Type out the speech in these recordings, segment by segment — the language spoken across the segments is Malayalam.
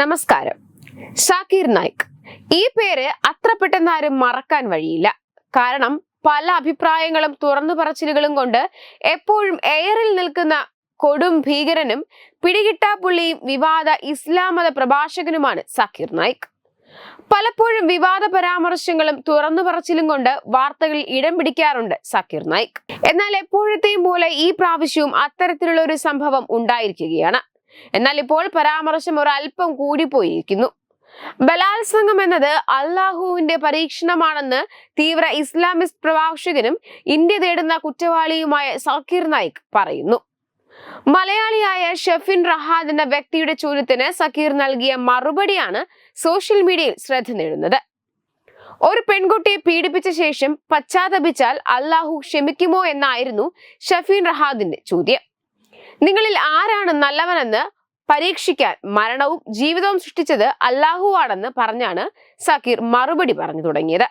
നമസ്കാരം. ഷാക്കീർ നായിക്. ഈ പേര് അത്ര പെട്ടെന്ന് ആരും മറക്കാൻ വഴിയില്ല. കാരണം പല അഭിപ്രായങ്ങളും തുറന്നു പറച്ചിലുകളും കൊണ്ട് എപ്പോഴും എയറിൽ നിൽക്കുന്ന കൊടും ഭീകരനും പിടികിട്ടാപ്പുള്ളിയും വിവാദ ഇസ്ലാം മത പ്രഭാഷകനുമാണ് സക്കീർ നായിക്. പലപ്പോഴും വിവാദ പരാമർശങ്ങളും തുറന്നു പറച്ചിലും കൊണ്ട് വാർത്തകളിൽ ഇടം പിടിക്കാറുണ്ട് സക്കീർ നായിക്. എന്നാൽ എപ്പോഴത്തെയും പോലെ ഈ പ്രാവശ്യവും അത്തരത്തിലുള്ള ഒരു സംഭവം ഉണ്ടായിരിക്കുകയാണ്. എന്നാൽ ഇപ്പോൾ പരാമർശം ഒരല്പം കൂടിപ്പോയിരിക്കുന്നു. ബലാത്സംഗം എന്നത് അള്ളാഹുവിന്റെ പരീക്ഷണമാണെന്ന് തീവ്ര ഇസ്ലാമിസ്റ്റ് പ്രഭാഷകനും ഇന്ത്യ തേടുന്ന കുറ്റവാളിയുമായ സക്കീർ നായിക് പറയുന്നു. മലയാളിയായ ഷെഫിൻ റഹാദ് എന്ന വ്യക്തിയുടെ ചോദ്യത്തിന് സക്കീർ നൽകിയ മറുപടിയാണ് സോഷ്യൽ മീഡിയയിൽ ശ്രദ്ധ നേടുന്നത്. ഒരു പെൺകുട്ടിയെ പീഡിപ്പിച്ച ശേഷം പശ്ചാത്തപിച്ചാൽ അള്ളാഹു ക്ഷമിക്കുമോ എന്നായിരുന്നു ഷഫീൻ റഹാദിന്റെ ചോദ്യം. നിങ്ങളിൽ ആരാണ് നല്ലവനെന്ന് പരീക്ഷിക്കാൻ മരണവും ജീവിതവും സൃഷ്ടിച്ചത് അല്ലാഹു ആണെന്ന് പറഞ്ഞാണ് സക്കീർ മറുപടി പറഞ്ഞു തുടങ്ങിയത്.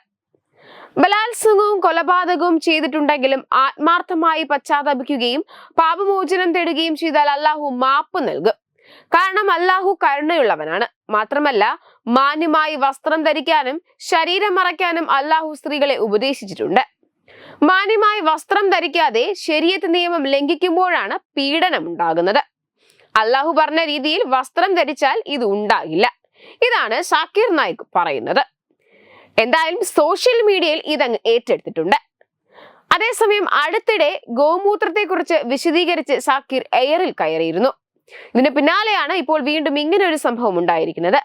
ബലാത്സംഗവും കൊലപാതകവും ചെയ്തിട്ടുണ്ടെങ്കിലും ആത്മാർത്ഥമായി പശ്ചാത്തപിക്കുകയും പാപമോചനം തേടുകയും ചെയ്താൽ അല്ലാഹു മാപ്പ് നൽകും. കാരണം അല്ലാഹു കരുണയുള്ളവനാണ്. മാത്രമല്ല മാന്യമായി വസ്ത്രം ധരിക്കാനും ശരീരം മറയ്ക്കാനും അല്ലാഹു സ്ത്രീകളെ ഉപദേശിച്ചിട്ടുണ്ട്. മാന്യമായി വസ്ത്രം ധരിക്കാതെ ശരീരത്ത് നിയമം ലംഘിക്കുമ്പോഴാണ് പീഡനം ഉണ്ടാകുന്നത്. അള്ളാഹു പറഞ്ഞ രീതിയിൽ വസ്ത്രം ധരിച്ചാൽ ഇത് ഉണ്ടാകില്ല. ഇതാണ് സാക്കിർ നായിക് പറയുന്നത്. എന്തായാലും സോഷ്യൽ മീഡിയയിൽ ഇതങ്ങ് ഏറ്റെടുത്തിട്ടുണ്ട്. അതേസമയം അടുത്തിടെ ഗോമൂത്രത്തെക്കുറിച്ച് വിശദീകരിച്ച് സാക്കിർ എയറിൽ കയറിയിരുന്നു. ഇതിന് പിന്നാലെയാണ് ഇപ്പോൾ വീണ്ടും ഇങ്ങനെ ഒരു സംഭവം ഉണ്ടായിരിക്കുന്നത്.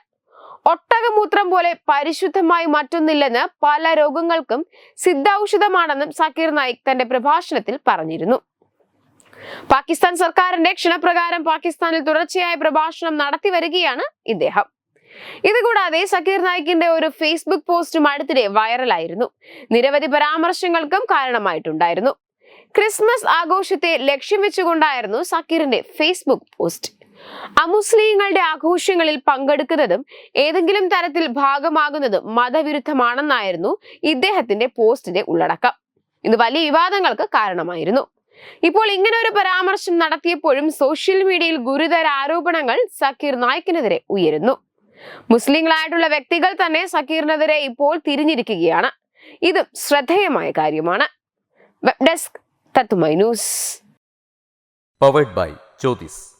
ഒട്ടകമൂത്രം പോലെ പരിശുദ്ധമായി മറ്റൊന്നില്ലെന്ന് പല രോഗങ്ങൾക്കും സിദ്ധൌഷധമാണെന്നും സക്കീർ നായിക് തന്റെ പ്രഭാഷണത്തിൽ പറഞ്ഞിരുന്നു. പാകിസ്ഥാൻ സർക്കാരിന്റെ ക്ഷണപ്രകാരം പാകിസ്ഥാനിൽ തുടർച്ചയായ പ്രഭാഷണം നടത്തി വരികയാണ് ഇദ്ദേഹം. ഇതുകൂടാതെ സക്കീർ നായിക്കിന്റെ ഒരു ഫേസ്ബുക്ക് പോസ്റ്റും അടുത്തിടെ വൈറലായിരുന്നു. നിരവധി പരാമർശങ്ങൾക്കും കാരണമായിട്ടുണ്ടായിരുന്നു. ക്രിസ്മസ് ആഘോഷത്തെ ലക്ഷ്യം വെച്ചുകൊണ്ടായിരുന്നു സക്കീറിന്റെ ഫേസ്ബുക്ക് പോസ്റ്റ്. അമുസ്ലിങ്ങളുടെ ആഘോഷങ്ങളിൽ പങ്കെടുക്കുന്നതും ഏതെങ്കിലും തരത്തിൽ ഭാഗമാകുന്നതും മതവിരുദ്ധമാണെന്നായിരുന്നു ഇദ്ദേഹത്തിന്റെ പോസ്റ്റിന്റെ ഉള്ളടക്കം. ഇത് വലിയ വിവാദങ്ങൾക്ക് കാരണമായിരുന്നു. ഇപ്പോൾ ഇങ്ങനെ ഒരു പരാമർശം നടത്തിയപ്പോഴും സോഷ്യൽ മീഡിയയിൽ ഗുരുതര ആരോപണങ്ങൾ സക്കീർ നായിക്കിനെതിരെ ഉയരുന്നു. മുസ്ലിങ്ങളായിട്ടുള്ള വ്യക്തികൾ തന്നെ സക്കീറിനെതിരെ ഇപ്പോൾ തിരിഞ്ഞിരിക്കുകയാണ്. ഇതും ശ്രദ്ധേയമായ കാര്യമാണ്. വെബ് ഡെസ്ക് തത്തുമൈ news. Powered by Jyothis